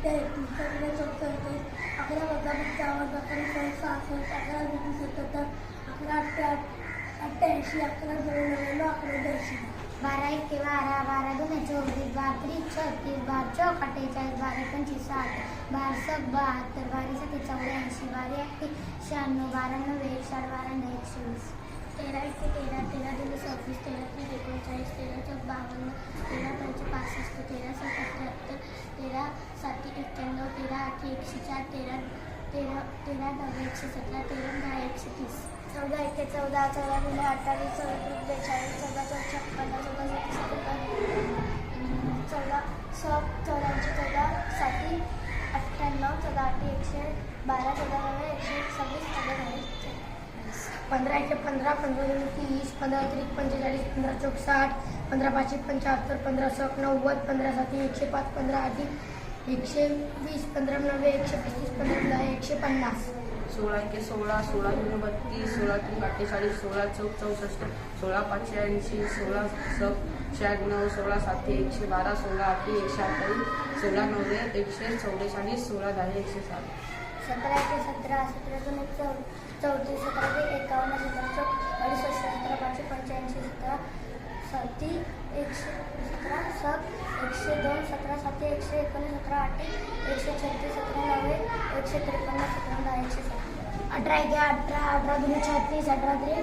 सत्तर अकरा वजा पंचावन्न अकरा सहा सहासष्ट अकरा दोन सत्याहत्तर अकरा अठ्ठ्या अठ्ठ्याऐंशी अकरा दोन नव्याण्णव अकरा ब्याऐंशी बारा एक बारा बारा दोन चौतीस बारा त्रीस छत्तीस बारा चौक अठ्ठेचाळीस बारा पंचवीस साठ. बारासक बहात्तर बारा सत्ते चौऱ्याऐंशी बारा एक शहाण्णव बारा नव्वे एक साठ बारा नऊ एकशे वीस तेरा एक तेरा तेरा दोन सव्वीस तेरा तीन एकोणचाळीस तेरा चौक बावन्न तेरा पंच पासष्ट तेरा सात अठ्ठ्याहत्तर तेरा सात एक्क्याण्णव तेरा आठ एकशे चार तेरा तेरा तेरा दहा एकशे सतरा तेरा दहा एकशे तीस चौदा एके चौदा चौदा गुन्हे अठ्ठावीस चौदा बेचाळीस चौदा चौदा छप्पन्न चौदा सत्तीस सत्तर चौदा स चौऱ्याऐंशी चौदा साठी अठ्ठ्याण्णव चौदा आठ एकशे बारा चौदा नव्या एकशे सव्वीस चौदा दहा पंधरा एकशे पंधरा पंधरा दोन तीस पंधरा त्रिक पंचेचाळीस पंधरा चौक साठ पंधरा पाचशे पंच्याहत्तर पंधरा सक नव्वद पंधरा साती एकशे पाच पंधरा आधी एकशे वीस पंधरा नव्वे एकशे पस्तीस पंधरा एकशे पन्नास. सोळा एके सोळा सोळा दोन बत्तीस सोळा तीन अठ्ठेचाळीस सोळा चौक चौसष्ट सोळा पाचशे ऐंशी सोळा सक शहाण्णव सोळा सातशे एकशे बारा सोळा आठशे एकशे अठ्ठावीस सोळा नव्वे एकशे चौवेचाळीस सोळा दहा एकशे साठ सतरा ते सतरा सतरा दोन चौ चौतीस सतरा ते एकावन्न सतरा चौक अडुसष्ट सतरा पाचशे पंच्याऐंशी सतरा साती एकशे सतरा सात एकशे दोन सतरा सात एकशे एकोणीस सतरा आठ एकशे छत्तीस सतरा नव्वे एकशे त्रेपन्न सतरा दहा एकशे सात अठरा एक अठरा अठरा दोन छत्तीस अठरा त्रे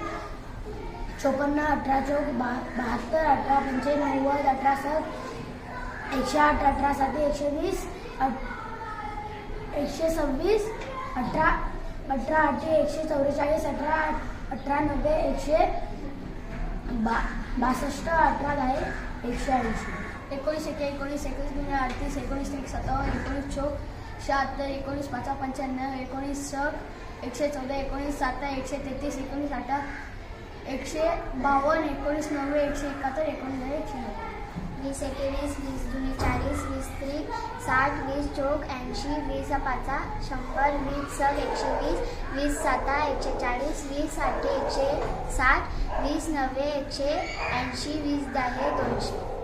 चोपन्न अठरा चौक बा बहात्तर अठरा पंचे नव्वद अठरा सात एकशे आठ अठरा सात एकशे वीस अठ- एकशे सव्वीस अठरा अठरा आठ एकशे चौवेचाळीस अठरा अठरा नव्वे एकशे बा बासष्ट अठरा दहा एकशे ऐंशी. एकोणीस एके एकोणीस एकवीस गुन्हे अडतीस एकोणीस एक सत्तावन्न एकोणीस चौक शहात्तर एकोणीस पाचा पंच्याण्णव एकोणीस स एकशे चौदा एकोणीस सात एकशे तेहतीस एकोणीस आठ एकशे बावन्न एकोणीस नव्वद एकशे एकाहत्तर एकोणीस एकशे नव्वद वीस एकवीस वीस दुने चाळीस वीस त्री साठ वीस चौक ऐंशी वीस पाचा शंभर वीस सग एकशे वीस वीस साता एकशे चाळीस वीस आठे एकशे साठ वीस नव्वे एकशे ऐंशी वीस दहा दोनशे